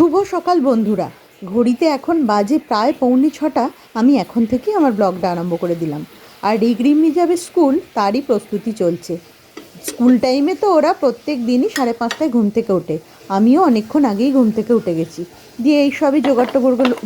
শুভ সকাল, বন্ধুরা। ঘড়িতে এখন বাজে প্রায় পৌনে ছটা। আমি এখন থেকেই আমার ব্লগটা আরম্ভ করে দিলাম। আর রিগরিমি যাবে স্কুল, তারই প্রস্তুতি চলছে। স্কুল টাইমে তো ওরা প্রত্যেক দিনই সাড়ে পাঁচটায় ঘুম থেকে ওঠে। আমিও অনেকক্ষণ আগেই ঘুম থেকে উঠে গেছি। দিয়ে এই সবই জোগাড়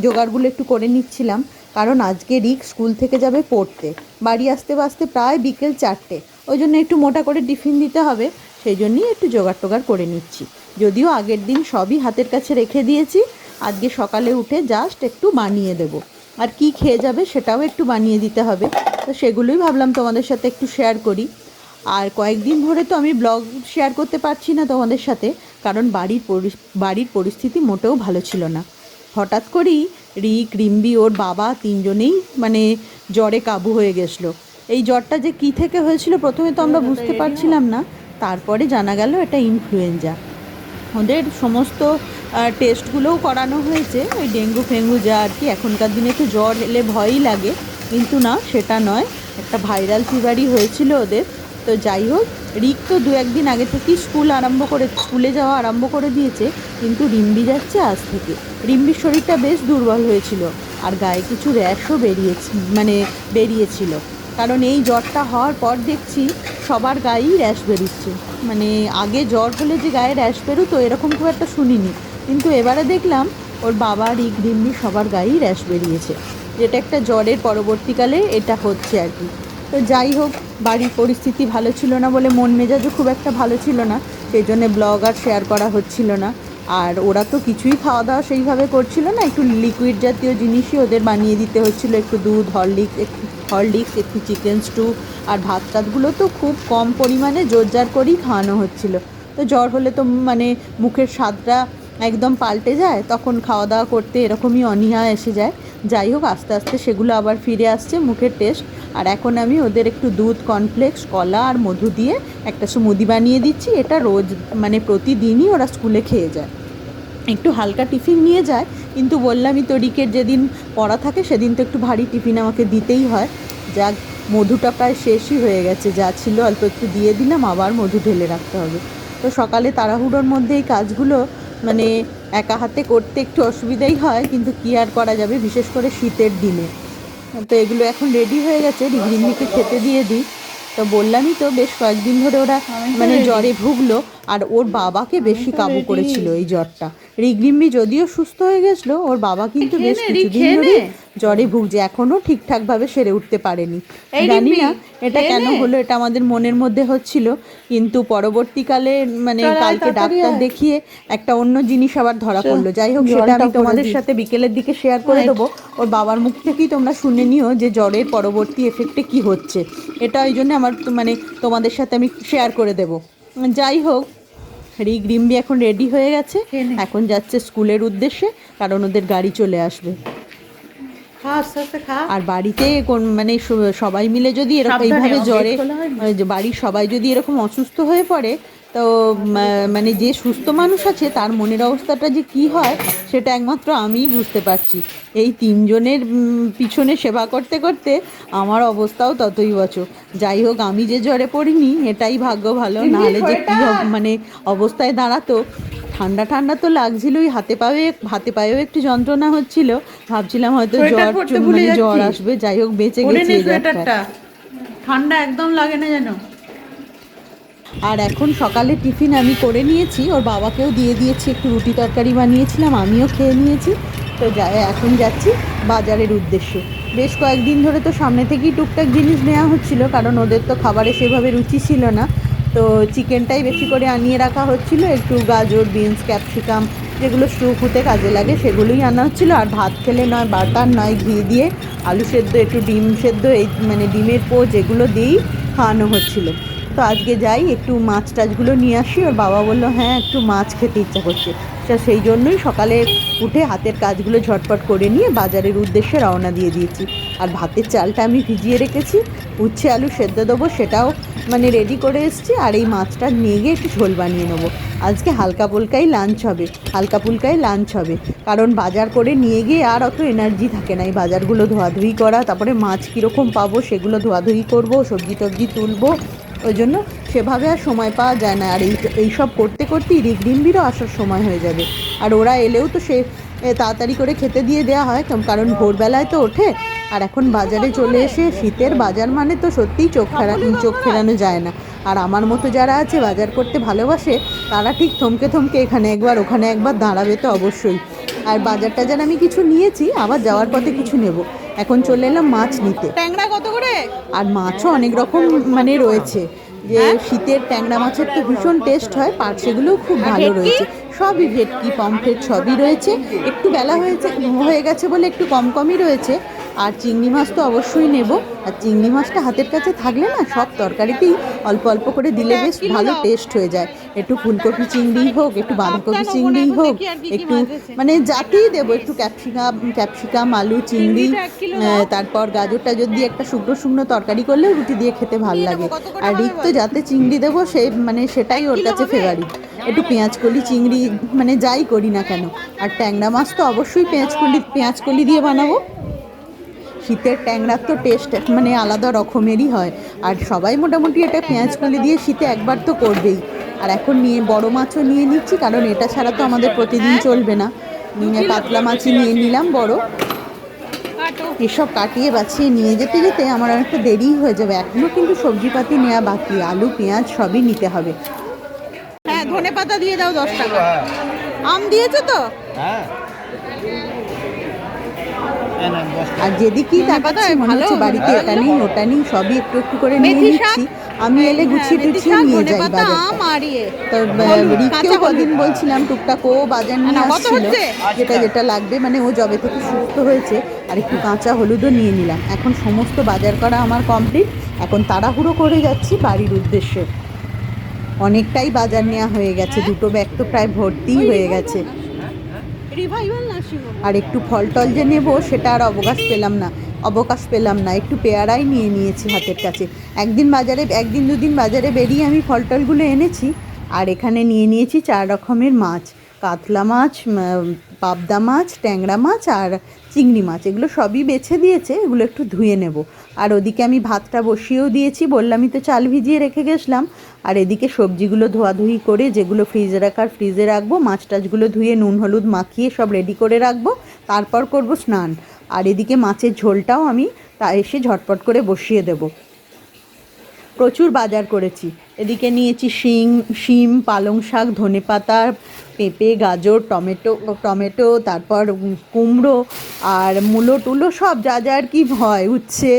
জোগাড়গুলো একটু করে নিচ্ছিলাম। কারণ আজকে রিক স্কুল থেকে যাবে পড়তে। বাড়ি আসতে আসতে প্রায় বিকেল চারটে। ওই জন্য একটু মোটা করে টিফিন দিতে হবে। সেই জন্যই একটু জোগাড় টোগাড় করে নিচ্ছি। যদিও আগের দিন সবই হাতের কাছে রেখে দিয়েছি আজকে সকালে উঠে জাস্ট একটু বানিয়ে দেব। আর কি খেয়ে যাবে সেটাও একটু বানিয়ে দিতে হবে। তো সেগুলোই ভাবলাম তোমাদের সাথে একটু শেয়ার করি। আর কয়েকদিন ধরে তো আমি ব্লগ শেয়ার করতে পারছি না তোমাদের সাথে কারণ বাড়ির বাড়ির পরিস্থিতি মোটেও ভালো ছিল না। হঠাৎ করেই রিক রিম্বি ওর বাবা তিনজনেই মানে জ্বরে কাবু হয়ে গেছিল। এই জ্বরটা যে কী থেকে হয়েছিল প্রথমে তো আমরা বুঝতে পারছিলাম না। তারপরে জানা গেল এটা ইনফ্লুয়েঞ্জা। ওদের সমস্ত টেস্টগুলোও করানো হয়েছে, ওই ডেঙ্গু ফেঙ্গু যা আর কি, এখনকার দিনে তো জ্বর এলে ভয়ই লাগে, কিন্তু না, সেটা নয়, একটা ভাইরাল ফিভারই হয়েছিল ওদের। তো যাই হোক, রিক তো দু একদিন আগে থেকেই স্কুল আরম্ভ করে, স্কুলে যাওয়া আরম্ভ করে দিয়েছে, কিন্তু রিম্বি যাচ্ছে আজ থেকে। রিম্বির শরীরটা বেশ দুর্বল হয়েছিল, আর গায়ে কিছু র্যাশও বেরিয়েছে মানে বেরিয়েছিল। কারণ এই জ্বরটা হওয়ার পর দেখছি সবার গায়েই র্যাশ বেরিয়েছে মানে আগে জ্বর হলে যে গায়ে র্যাশ বেরোতো, এরকম খুব একটা শুনিনি। কিন্তু এবারে দেখলাম ওর বাবা, রিক রিম্বি সবার গায়েই র্যাশ বেরিয়েছে। যেটা একটা জ্বরের পরবর্তীকালে এটা হচ্ছে আর কি। তো যাই হোক, বাড়ির পরিস্থিতি ভালো ছিল না বলে মন মেজাজও খুব একটা ভালো ছিল না। সেই জন্যে ব্লগ আর শেয়ার করা হচ্ছিল না। আর ওরা তো কিছুই খাওয়া দাওয়া সেইভাবে করছিল না, একটু লিকুইড জাতীয় জিনিসই ওদের বানিয়ে দিতে হচ্ছিল, একটু দুধ হরলিক্স একটু হরলিক্স একটু চিকেন স্টু আর ভাত টাতগুলো তো খুব কম পরিমাণে জোর জোরজার করেই খাওয়ানো হচ্ছিল। তো জ্বর হলে তো মানে মুখের স্বাদটা একদম পাল্টে যায়, তখন খাওয়া দাওয়া করতে এরকমই অনীহা এসে যায়। যাই হোক, আস্তে আস্তে সেগুলো আবার ফিরে আসছে মুখের টেস্ট। আর এখন আমি ওদের একটু দুধ কর্নফ্লেক্স কলা আর মধু দিয়ে একটা স্মুদি বানিয়ে দিচ্ছি। এটা রোজ মানে প্রতিদিনই ওরা স্কুলে খেয়ে যায়। একটু হালকা টিফিন নিয়ে যায়, কিন্তু বললামই তো রিকের যেদিন পড়া থাকে, সেদিন তো একটু ভারী টিফিন আমাকে দিতেই হয়। যাক, মধুটা প্রায় শেষই হয়ে গেছে। যা ছিল অল্প একটু দিয়ে দিলাম, আবার মধু ঢেলে রাখতে হবে। তো সকালে তাড়াহুড়োর মধ্যে এই কাজগুলো মানে একা হাতে করতে একটু অসুবিধাই হয় কিন্তু কী আর করা যাবে? বিশেষ করে শীতের দিনে। তো এগুলো এখন রেডি হয়ে গেছে রিগরিমিকে খেতে দিয়ে দিই। তো বললামই তো বেশ কয়েকদিন ধরে ওরা মানে জ্বরে ভুগলো। আর ওর বাবাকে বেশি কাবু করেছিল এই জ্বরটা। রিগরিম্মি যদিও সুস্থ হয়ে গেছিল ওর বাবা কিন্তু বেশ কিছুদিন ধরে জ্বরে ভুগছে এখনও ঠিকঠাকভাবে সেরে উঠতে পারেনি। জানি না এটা কেন হলো এটা আমাদের মনের মধ্যে হচ্ছিল কিন্তু পরবর্তীকালে মানে কালকে ডাক্তার দেখিয়ে একটা অন্য জিনিস আবার ধরা পড়ল। যাই হোক সেটা আমি তোমাদের সাথে বিকেলের দিকে শেয়ার করে দেবো। ওর বাবার মুখ থেকেই তোমরা শুনে নিও যে জ্বরের পরবর্তী এফেক্টে কি হচ্ছে। এটা ওই জন্য আমার মানে তোমাদের সাথে আমি শেয়ার করে দেব। যাই হোক রিক রিম্বি এখন রেডি হয়ে গেছে। এখন যাচ্ছে স্কুলের উদ্দেশ্যে কারণ ওদের গাড়ি চলে আসবে। আর বাড়িতে কোন মানে সবাই মিলে যদি এরকম এইভাবে জ্বরে যে বাড়ির সবাই যদি এরকম অসুস্থ হয়ে পড়ে তো মানে যে সুস্থ মানুষ আছে তার মনের অবস্থাটা যে কি হয় সেটা একমাত্র আমিই বুঝতে পারছি। এই তিনজনের পিছনে সেবা করতে করতে আমার অবস্থাও ততই বছর। যাই হোক আমি যে জ্বরে পড়িনি এটাই ভাগ্য ভালো। নাহলে যে কী মানে অবস্থায় দাঁড়াতো ঠান্ডা ঠান্ডা তো লাগছিলই হাতে পায়ে হাতে পায়েও একটু যন্ত্রণা হচ্ছিল। ভাবছিলাম হয়তো জ্বর মানে জ্বর আসবে যাই হোক বেঁচে গেছি ঠান্ডা একদম লাগে না যেন। আর এখন সকালে টিফিন আমি করে নিয়েছি ওর বাবাকেও দিয়ে দিয়েছি একটু রুটি তরকারি বানিয়েছিলাম আমিও খেয়ে নিয়েছি। তো এখন যাচ্ছি বাজারের উদ্দেশ্যে। বেশ কয়েকদিন ধরে তো সামনে থেকেই টুকটাক জিনিস নেওয়া হচ্ছিল কারণ ওদের তো খাবারে সেভাবে রুচি ছিল না। তো চিকেনটাই বেশি করে আনিয়ে রাখা হচ্ছিল। একটু গাজর, বিনস, ক্যাপসিকাম যেগুলো ফুতে কাজে লাগে সেগুলোই আনা হচ্ছিল। আর ভাত খেলে নয়, বাটার নয়, ঘি দিয়ে আলু সেদ্ধ, একটু ডিম সেদ্ধ, এই মানে ডিমের পোচ এগুলো দিয়েই খাওয়ানো হচ্ছিল। তো আজকে যাই, একটু মাছ টাছগুলো নিয়ে আসি। ওর বাবা বলল হ্যাঁ একটু মাছ খেতে ইচ্ছা করছে। তা সেই জন্যই সকালে উঠে হাতের কাজগুলো ঝটপট করে নিয়ে বাজারের উদ্দেশ্যে রওনা দিয়ে দিয়েছি। আর ভাতের চালটা আমি ভিজিয়ে রেখেছি। উচ্ছে আলু সেদ্ধ দেবো সেটাও মানে রেডি করে এসেছি আর এই মাছটা নিয়ে গিয়ে একটু ঝোল বানিয়ে নেব। আজকে হালকা পুলকাই লাঞ্চ হবে, হালকা পুলকাই লাঞ্চ হবে। কারণ বাজার করে নিয়ে গিয়ে আর অত এনার্জি থাকে না। এই বাজারগুলো ধোয়াধুয়ি করা, তারপরে মাছ কীরকম পাবো সেগুলো ধোয়াধুয়ি করব, সবজি টবজি তুলবো। ওই জন্য সেভাবে আর সময় পাওয়া যায় না। আর এই এইসব করতে করতেই রিগরিম্বিরও আসার সময় হয়ে যাবে। আর ওরা এলেও তো সে তাড়াতাড়ি করে খেতে দিয়ে দেওয়া হয় কারণ- কারণ ভোরবেলায় তো ওঠে। আর এখন বাজারে চলে এসে শীতের বাজার মানে তো সত্যিই চোখ ফেরা চোখ ফেরানো যায় না। আর আমার মতো যারা আছে বাজার করতে ভালোবাসে তারা ঠিক থমকে থমকে এখানে একবার ওখানে একবার দাঁড়াবে তো অবশ্যই। আর বাজার টাজার আমি কিছু নিয়েছি আবার যাওয়ার পথে কিছু নেব। এখন চলে এলাম মাছ নিতে। ট্যাংরা কত করে? আর মাছও অনেক রকম মানে রয়েছে। যে শীতের ট্যাংরা মাছের তো ভীষণ টেস্ট হয় পাট সেগুলোও খুব ভালো রয়েছে। সবই ভেটকি পমফ্রেট সবই রয়েছে। একটু বেলা হয়েছে হয়ে গেছে বলে একটু কম কমই রয়েছে। আর চিংড়ি মাছ তো অবশ্যই নেব। আর চিংড়ি মাছটা হাতের কাছে থাকলে না সব তরকারিতেই অল্প অল্প করে দিলে বেশ ভালো টেস্ট হয়ে যায়। একটু ফুলকপি চিংড়ি হোক একটু বাঁধাকপি চিংড়ি হোক একটু মানে যাতেই দেবো একটু ক্যাপসিকাম ক্যাপসিকাম আলু চিংড়ি তারপর গাজরটা যদি একটা শুকনো শুকনো তরকারি করলেও রুটি দিয়ে খেতে ভালো লাগে। আর রিক তো যাতে চিংড়ি দেবো সে মানে সেটাই ওর কাছে ফেভারিট একটু পেঁয়াজ কলি চিংড়ি মানে যাই করি না কেন। আর ট্যাংরা মাছ তো অবশ্যই পেঁয়াজ কলি পেঁয়াজ কলি দিয়ে বানাবো। শীতের ট্যাংরার তো টেস্ট মানে আলাদা রকমেরই হয়। আর সবাই মোটামুটি এটা পেঁয়াজ কলি দিয়ে শীতে একবার তো করবেই। আর এখন নিয়ে বড় মাছও নিয়ে নিচ্ছি কারণ এটা ছাড়া তো আমাদের প্রতিদিন চলবে না। নিয়ে কাতলা মাছই নিয়ে নিলাম বড়। এসব কাটিয়ে বাছিয়ে নিয়ে যেতে যেতে আমার অনেকটা দেরি হয়ে যাবে। এখনও কিন্তু সবজিপাতি নেওয়া বাকি আলু পেঁয়াজ সবই নিতে হবে। হ্যাঁ ধনে পাতা দিয়ে দাও দশ টাকা। আম দিয়েছ তো? হ্যাঁ। আর যেদিকেই তাকাচ্ছি মনে হচ্ছে বাড়িতে এটা নেই ওটা নেই সবই একটু একটু করে নিয়ে নিচ্ছি। আমি এলে গুছিয়ে হ্যাঁ, টুছিয়ে নিয়ে যাই আর ইয়ে। তো হলুদ, কদিন বলছিলাম টুকটাক ও বাজার নিয়ে আসছিল যেটা যেটা লাগবে মানে ও জবে থেকে সুস্থ হয়েছে আর একটু কাঁচা হলুদও নিয়ে নিলাম। এখন সমস্ত বাজার করা আমার কমপ্লিট এখন তাড়াহুড়ো করে যাচ্ছি বাড়ির উদ্দেশ্যে। অনেকটাই বাজার নেওয়া হয়ে গেছে দুটো ব্যাগ তো প্রায় ভর্তিই হয়ে গেছে। আর একটু ফল টল যে নেব, সেটা আর অবকাশ পেলাম না। অবকাশ পেলাম না, একটু পেয়ারাই নিয়ে নিয়েছি হাতের কাছে। একদিন বাজারে, একদিন দুদিন বাজারে বেরিয়ে আমি ফল টলগুলো এনেছি, আর এখানে নিয়ে নিয়েছি চার রকমের মাছ। কাতলা মাছ পাবদা মাছ, ট্যাংরা মাছ আর চিংড়ি মাছ। এগুলো সবই বেছে দিয়েছে, এগুলো একটু ধুয়ে নেব। আর ওদিকে আমি ভাতটা বসিয়েও দিয়েছি বললামই তো চাল ভিজিয়ে রেখে গেছিলাম। আর এদিকে সবজিগুলো ধোয়াধুয়ি করে যেগুলো ফ্রিজে রাখার, ফ্রিজে রাখব, মাছ টাছগুলো ধুয়ে নুন, হলুদ মাখিয়ে সব রেডি করে রাখব, তারপর করব স্নান। আর এদিকে মাছের ঝোলটাও আমি তা এসে ঝটপট করে বসিয়ে দেবো। প্রচুর বাজার করেছি। এদিকে নিয়েছি শিং, শিম, পালং শাক ধনেপাতা পেঁপে, গাজর, টমেটো টমেটো, তারপর কুমড়ো, আর মূলো টুলো সব যা যা আর কি হয়, উচ্ছে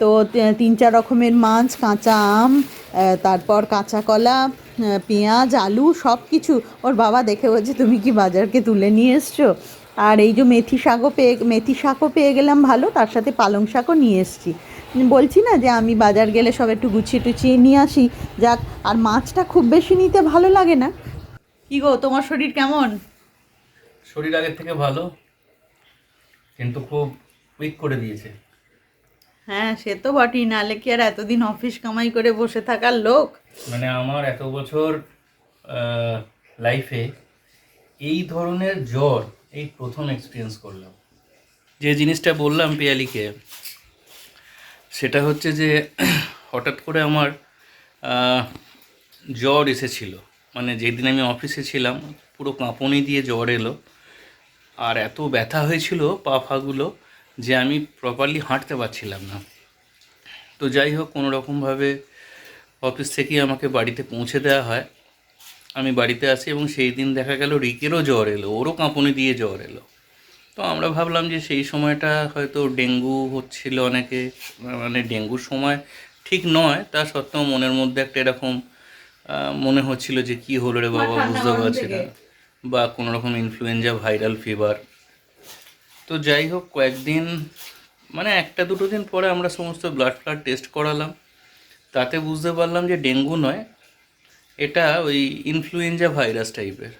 তো তিন, চার রকমের মাছ, কাঁচা আম তারপর কাঁচা কলা পেঁয়াজ, আলু সব কিছু ওর বাবা দেখে বলছে, তুমি কি বাজারকে তুলে নিয়ে এসছো? আর এই যে মেথি শাকও পেয়ে, মেথি শাকও পেয়ে গেলাম ভালো, তার সাথে পালং শাকও নিয়ে এসেছি। বলছি না যে, আমি বাজার গেলে সব একটু গুছিয়ে টুচিয়ে নিয়ে আসি। যাক, আর মাছটা খুব বেশি নিতে ভালো লাগে না। কি গো, তোমার শরীর কেমন? শরীর আগের থেকে ভালো, কিন্তু খুব উইক করে দিয়েছে। হ্যাঁ সে তো বটেই। নাহলে কি আর এতদিন অফিস কামাই করে বসে থাকার লোক? মানে আমার এত বছর লাইফে এই ধরনের জ্বর এই প্রথম এক্সপিরিয়েন্স করলাম। যে জিনিসটা বললাম পিয়ালিকে, সেটা হচ্ছে যে হঠাৎ করে আমার জ্বর এসেছিল। মানে যেদিন আমি অফিসে ছিলাম, পুরো কাঁপনি দিয়ে জ্বর এলো। আর এত ব্যথা হয়েছিল পা ফাগুলো যে আমি প্রপারলি হাঁটতে পারছিলাম না। তো যাই হোক কোনো রকমভাবে অফিস থেকেই আমাকে বাড়িতে পৌঁছে দেওয়া হয়। আমি বাড়িতে আসি এবং সেই দিন দেখা গেল রিকেরও জ্বর এলো ওরও কাঁপুনি দিয়ে জ্বর এলো। তো আমরা ভাবলাম যে সেই সময়টা হয়তো ডেঙ্গু হচ্ছিল অনেকে মানে ডেঙ্গুর সময় ঠিক নয় তা সত্ত্বেও মনের মধ্যে একটা এরকম মনে হচ্ছিল যে কি হলো রে বাবা বুঝতে পারছি না। বা কোনো রকম ইনফ্লুয়েঞ্জা ভাইরাল ফিভার তো যাই হোক, কয়েকদিন মানে একটা দুটো দিন পরে আমরা সমস্ত ব্লাড ফ্লাড টেস্ট করালাম। তাতে বুঝতে পারলাম যে ডেঙ্গু নয়, এটা ওই ইনফ্লুয়েঞ্জা ভাইরাস টাইপের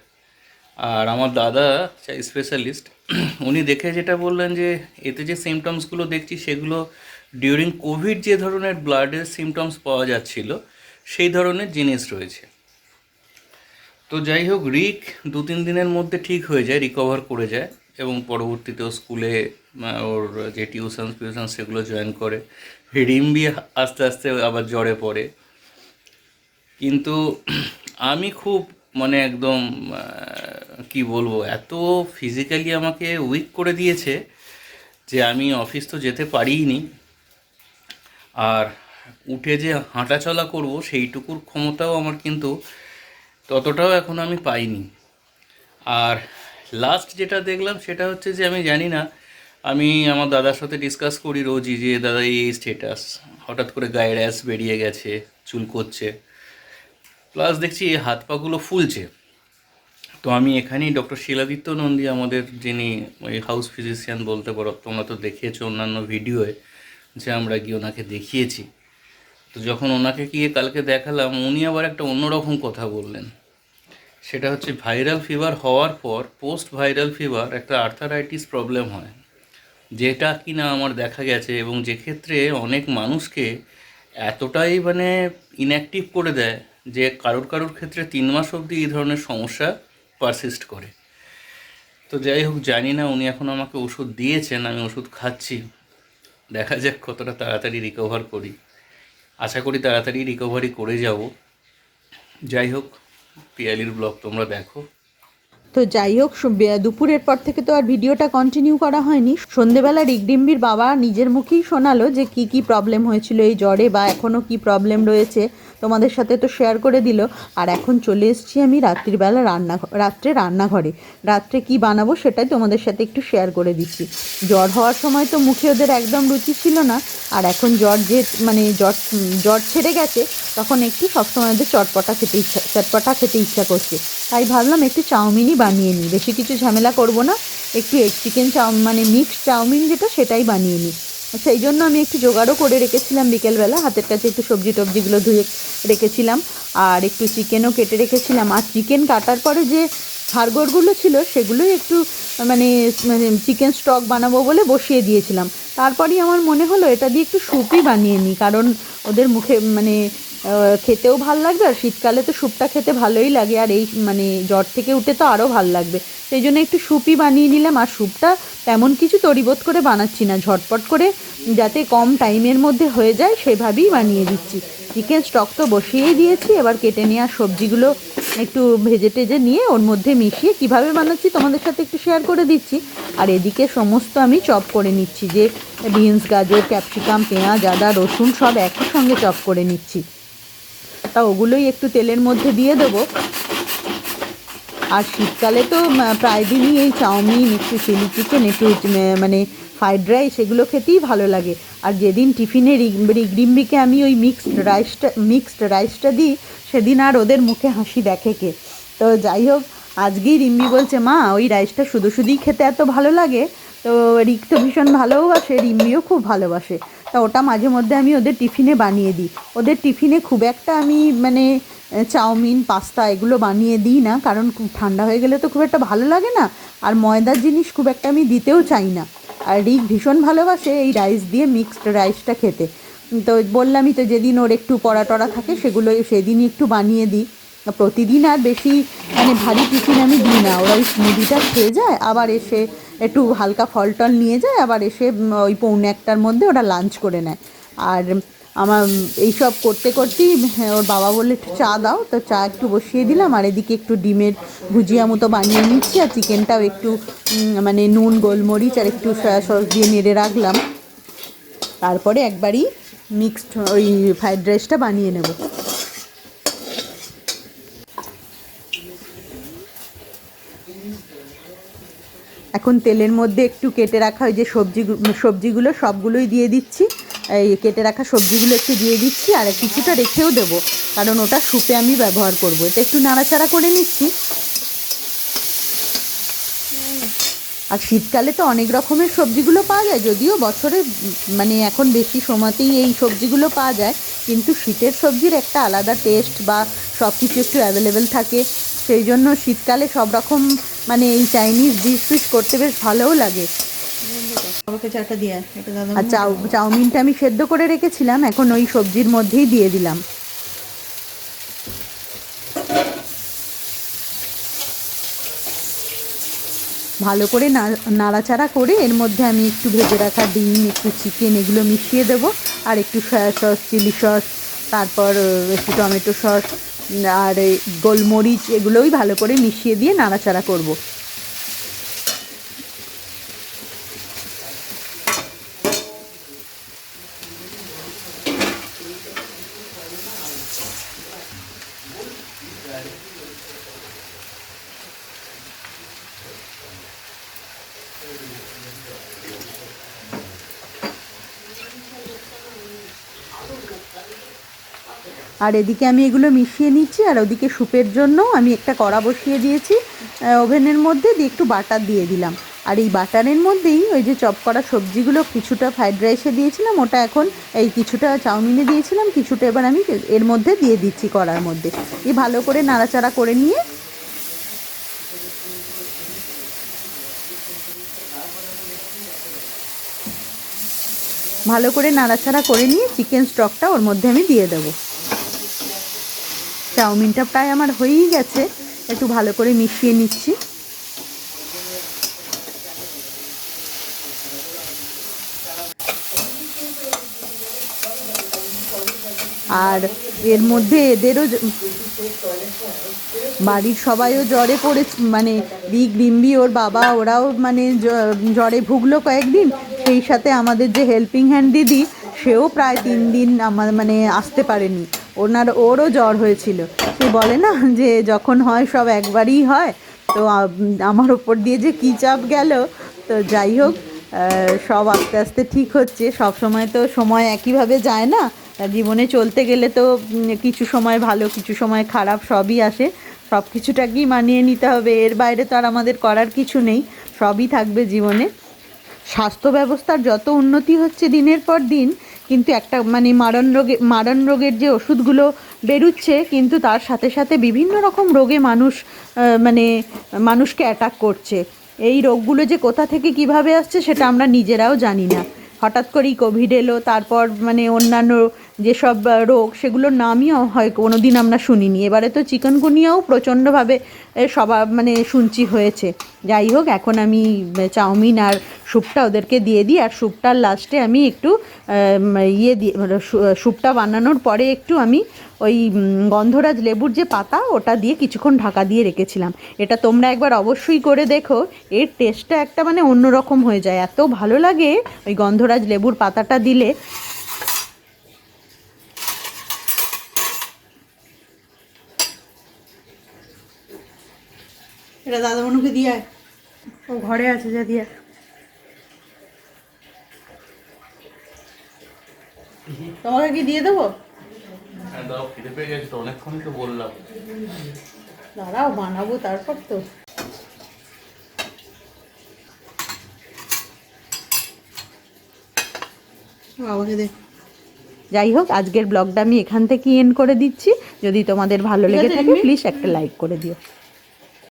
আর আমার দাদা স্পেশালিস্ট উনি দেখে যেটা বললেন যে এতে যে সিমটমসগুলো দেখছি, সেগুলো ডিউরিং কোভিড যে ধরনের ব্লাডের সিমটমস পাওয়া যাচ্ছিল, সেই ধরনের জিনিস রয়েছে। তো যাই হোক, রিক দু তিন দিনের মধ্যে ঠিক হয়ে যায় রিকভার করে যায়। এবং পরবর্তীতেও স্কুলে ওর যে টিউশন ফিউশন সেগুলো জয়েন করে। রিম্বি আস্তে আস্তে আবার জ্বরে পড়ে। কিন্তু আমি খুব মানে একদম কি বলব, এত ফিজিক্যালি আমাকে উইক করে দিয়েছে যে আমি অফিস তো যেতে পারিনি আর উঠে যে হাঁটা চলা করব সেইটুকুর ক্ষমতাও আমার কিন্তু ততটাও এখন আমি পাইনি। আর লাস্ট যেটা দেখলাম সেটা হচ্ছে যে আমি জানি না, আমি আমার দাদার সাথে ডিসকাস করি রোজই যে, দাদা, এই স্টেটাস হঠাৎ করে গায়ে র্যাশ বেরিয়ে গেছে, চুল করছে। প্লাস দেখছি এই হাত পাগুলো ফুলছে। তো আমি এখানেই ডক্টর শিলাদিত্য নন্দী আমাদের যিনি ওই হাউস ফিজিশিয়ান বলতে পারো, তোমরা তো দেখিয়েছো অন্যান্য ভিডিওয়ে যে আমরা গিয়ে ওনাকে দেখিয়েছি। তো যখন ওনাকে গিয়ে কালকে দেখালাম, উনি আবার একটা অন্যরকম কথা বললেন। সেটা হচ্ছে ভাইরাল ফিভার হওয়ার পর পোস্ট ভাইরাল ফিভার একটা আর্থারাইটিস প্রবলেম হয়, যেটা কিনা আমার দেখা গেছে এবং যে ক্ষেত্রে অনেক মানুষকে এতটাই মানে ইনঅ্যাক্টিভ করে দেয় যে কারোর কারোর ক্ষেত্রে তিন মাস অবধি এই ধরনের সমস্যা পারসিস্ট করে। তো যাই হোক, জানি না উনি এখন আমাকে ওষুধ দিয়েছেন, আমি ওষুধ খাচ্ছি। দেখা যাক কতটা তাড়াতাড়ি রিকভার করি। আশা করি তাড়াতাড়ি রিকভারি করে যাব। যাই হোক পিয়ালির ব্লগ তোমরা দেখো। তো যাই হোক দুপুরের পর থেকে তো আর ভিডিওটা কন্টিনিউ করা হয়নি। সন্ধেবেলা রিগডিম্বির বাবা নিজের মুখেই শোনালো যে কি কি প্রবলেম হয়েছিল এই জ্বরে বা এখনও কি প্রবলেম রয়েছে। তোমাদের সাথে তো শেয়ার করে দিল। আর এখন চলে এসেছি আমি রাত্রিবেলা রান্না রাত্রে রান্নাঘরে। রাত্রে কি বানাবো সেটাই তোমাদের সাথে একটু শেয়ার করে দিচ্ছি। জ্বর হওয়ার সময় তো মুখে ওদের একদম রুচি ছিল না। আর এখন জ্বর যে মানে জ্বর জ্বর ছেড়ে গেছে, তখন একটু সবসময় ওদের চটপটা খেতে ইচ্ছা, চটপটা খেতে ইচ্ছা করছে। তাই ভাবলাম একটু চাউমিনই বানিয়ে নিই। বেশি কিছু ঝামেলা করব না। একটু এগ চিকেন চাউ মানে মিক্সড চাউমিন যেটা সেটাই বানিয়ে নিই। সেই জন্য আমি একটু জোগাড়ও করে রেখেছিলাম বিকেলবেলা। হাতের কাছে একটু সবজি টবজিগুলো ধুয়ে রেখেছিলাম। আর একটু চিকেনও কেটে রেখেছিলাম। আর চিকেন কাটার পরে যে হাড়গোড়গুলো ছিল, সেগুলোই একটু মানে মানে চিকেন স্টক বানাবো বলে বসিয়ে দিয়েছিলাম। তারপরেই আমার মনে হলো, এটা দিয়ে একটু স্যুপই বানিয়ে নিই। কারণ ওদের মুখে মানে খেতেও ভালো লাগবে, আর শীতকালে তো স্যুপটা খেতে ভালোই লাগে, আর এই মানে জ্বর থেকে উঠে তো আরও ভালো লাগবে। সেই জন্য একটু স্যুপই বানিয়ে নিলাম, আর স্যুপটা তেমন কিছু তরিবোধ করে বানাচ্ছি না, ঝটপট করে যাতে কম টাইমের মধ্যে হয়ে যায় সেভাবেই বানিয়ে দিচ্ছি। চিকেন স্টক তো বসিয়েই দিয়েছি, এবার কেটে নেওয়া সবজিগুলো একটু ভেজে টেজে নিয়ে ওর মধ্যে মিশিয়ে কীভাবে বানাচ্ছি তোমাদের সাথে একটু শেয়ার করে দিচ্ছি। আর এদিকে সমস্ত আমি চপ করে নিচ্ছি, যে বিনস গাজর ক্যাপসিকাম পেঁয়াজ, আদা, রসুন সব একই সঙ্গে চপ করে নিচ্ছি। তা ওগুলোই একটু তেলের মধ্যে দিয়ে দেবো। আর শীতকালে তো প্রায় দিনই এই চাউমিন, একটু চিলি চিকেন, একটু মানে ফ্রাইড রাইস এগুলো খেতেই ভালো লাগে। আর যেদিন টিফিনে রিগডিম্বিকে আমি ওই মিক্সড রাইসটা মিক্সড রাইসটা দিই, সেদিন আর ওদের মুখে হাসি দেখে কে। তো যাই হোক, আজকেই রিম্বি বলছে, মা, ওই রাইসটা শুধু শুধুই খেতে এত ভালো লাগে। তো রিক তো ভীষণ ভালোবাসে রিম্বিও খুব ভালোবাসে। তা ওটা মাঝে মধ্যে আমি ওদের টিফিনে বানিয়ে দিই। ওদের টিফিনে খুব একটা আমি মানে চাউমিন, পাস্তা এগুলো বানিয়ে দিই না, কারণ ঠান্ডা হয়ে গেলে তো খুব একটা ভালো লাগে না। আর ময়দার জিনিস খুব একটা আমি দিতেও চাই না। আর রিক ভীষণ ভালোবাসে এই রাইস দিয়ে মিক্সড রাইসটা খেতে। তো বললামই তো যেদিন ওর একটু পড়া টড়া থাকে সেগুলো সেদিনই একটু বানিয়ে দিই। প্রতিদিন আর বেশি মানে ভারী টিফিন আমি দিই না। ওরা ওই স্মুদিটা খেয়ে যায় আবার এসে একটু হালকা ফল টল নিয়ে যায় আবার এসে ওই পৌনে একটার মধ্যে ওরা লাঞ্চ করে নেয়। আর আমার এইসব করতে করতেই হ্যাঁ, ওর বাবা বললে একটু চা দাও। তো চা একটু বসিয়ে দিলাম আর এদিকে একটু ডিমের ভুজিয়া মতো বানিয়ে নিচ্ছি আর চিকেনটাও একটু মানে নুন গোলমরিচ আর একটু সয়া সস দিয়ে নেড়ে রাখলাম। তারপরে একবারই মিক্সড ওই ফ্রাইড রাইসটা বানিয়ে নেব। এখন তেলের মধ্যে একটু কেটে রাখা ওই যে সবজি সবজিগুলো সবগুলোই দিয়ে দিচ্ছি। এই কেটে রাখা সবজিগুলো একটু দিয়ে দিচ্ছি আর কিছুটা রেখেও দেবো। কারণ ওটা স্যুপে আমি ব্যবহার করব। এটা একটু নাড়াচাড়া করে নিচ্ছি। আর শীতকালে তো অনেক রকমের সবজিগুলো পাওয়া যায়। যদিও বছরে মানে এখন বেশি সময়তেই এই সবজিগুলো পাওয়া যায়। কিন্তু শীতের সবজির একটা আলাদা টেস্ট বা সব কিছু একটু অ্যাভেলেবেল থাকে। সেই জন্য শীতকালে সব রকম মানে এই চাইনিজ ডিশ ফিশ করতে বেশ ভালোও লাগে। আর চাউমিনটা আমি সেদ্ধ করে রেখেছিলাম এখন ওই সবজির মধ্যেই দিয়ে দিলাম। ভালো করে নাড়াচাড়া করে এর মধ্যে আমি একটু ভেজে রাখা ডিম একটু চিকেন এগুলো মিশিয়ে দেবো আর একটু সয়া সস চিলি সস তারপর একটু টমেটো সস আর গোলমরিচ এগুলোই ভালো করে মিশিয়ে দিয়ে নাড়াচাড়া করব। আর এদিকে আমি এগুলো মিশিয়ে নিচ্ছি, আর ওদিকে স্যুপের জন্য আমি একটা কড়া বসিয়ে দিয়েছি ওভেনের মধ্যে দিয়ে একটু বাটার দিয়ে দিলাম। আর এই বাটারের মধ্যেই ওই যে চপ করা সবজিগুলো কিছুটা ফ্রাইড রাইসে দিয়েছিলাম, ওটা এখন এই কিছুটা চাউমিনে দিয়েছিলাম, কিছুটা এবার আমি এর মধ্যে দিয়ে দিচ্ছি কড়ার মধ্যে। এই ভালো করে নাড়াচাড়া করে নিয়ে ভালো করে নাড়াচাড়া করে নিয়ে চিকেন স্টকটা ওর মধ্যে আমি দিয়ে দেবো। চাউমিনটা প্রায় আমার হয়েই গেছে। একটু ভালো করে মিশিয়ে নিচ্ছি। আর এর মধ্যে এদেরও বাড়ির সবাইও জ্বরে পড়ে মানে রি গ্রিম্বি ওর বাবা, ওরাও মানে জ্বরে ভুগলো কয়েকদিন। সেই সাথে আমাদের যে হেল্পিং হ্যান্ড দিদি, সেও প্রায় তিন দিন আমার মানে আসতে পারেনি। ওনার ওরও জ্বর হয়েছিল। সে বলে না যে যখন হয় সব একবারই হয়, তো আমার ওপর দিয়ে যে কী চাপ গেল, তো যাই হোক সব আস্তে আস্তে ঠিক হচ্ছে। সব সময় তো সময় একইভাবে যায় না জীবনে চলতে গেলে তো কিছু সময় ভালো, কিছু সময় খারাপ সবই আসে। সব কিছুটাকেই মানিয়ে নিতে হবে। এর বাইরে তো আর আমাদের করার কিছু নেই, সবই থাকবে জীবনে। স্বাস্থ্য ব্যবস্থার যত উন্নতি হচ্ছে দিনের পর দিন কিন্তু একটা মানে মারণ রোগে, মারণ রোগের যে ওষুধগুলো বেরুচ্ছে, কিন্তু তার সাথে সাথে বিভিন্ন রকম রোগে মানুষ মানে মানুষকে অ্যাটাক করছে। এই রোগগুলো যে কোথা থেকে কীভাবে আসছে সেটা আমরা নিজেরাও জানি না। হঠাৎ করেই কোভিড এলো, তারপর মানে অন্যান্য যেসব রোগ, সেগুলোর নামই হয় কোনো দিন আমরা শুনিনি। এবারে তো চিকনগুনিয়াও প্রচণ্ডভাবে সবা মানে শুনছি হয়েছে। যাই হোক, এখন আমি চাউমিন আর স্যুপটা ওদেরকে দিয়ে দিই, আর স্যুপটার লাস্টে আমি একটু ইয়ে দিয়ে মানে স্যুপটা বানানোর পরে একটু আমি ওই গন্ধরাজ লেবুর যে পাতা, ওটা দিয়ে কিছুক্ষণ ঢাকা দিয়ে রেখেছিলাম। এটা তোমরা একবার অবশ্যই করে দেখো, এর টেস্টটা একটা মানে অন্যরকম হয়ে যায়। এত ভালো লাগে ওই গন্ধরাজ লেবুর পাতাটা দিলে। এটা দাদা মনুকে দিয়ে ও ঘরে আছে যা দিয়ে তোমাকে কি দিয়ে দেবো? হ্যাঁ তো বললাম। দাঁড়াও বানাবো তারপর তো। বাবাকে দে। যাই হোক আজকের ব্লগটা আমি এখান থেকে এন্ড করে দিচ্ছি। যদি তোমাদের ভালো লেগে থাকে? প্লিজ একটা লাইক করে দিও।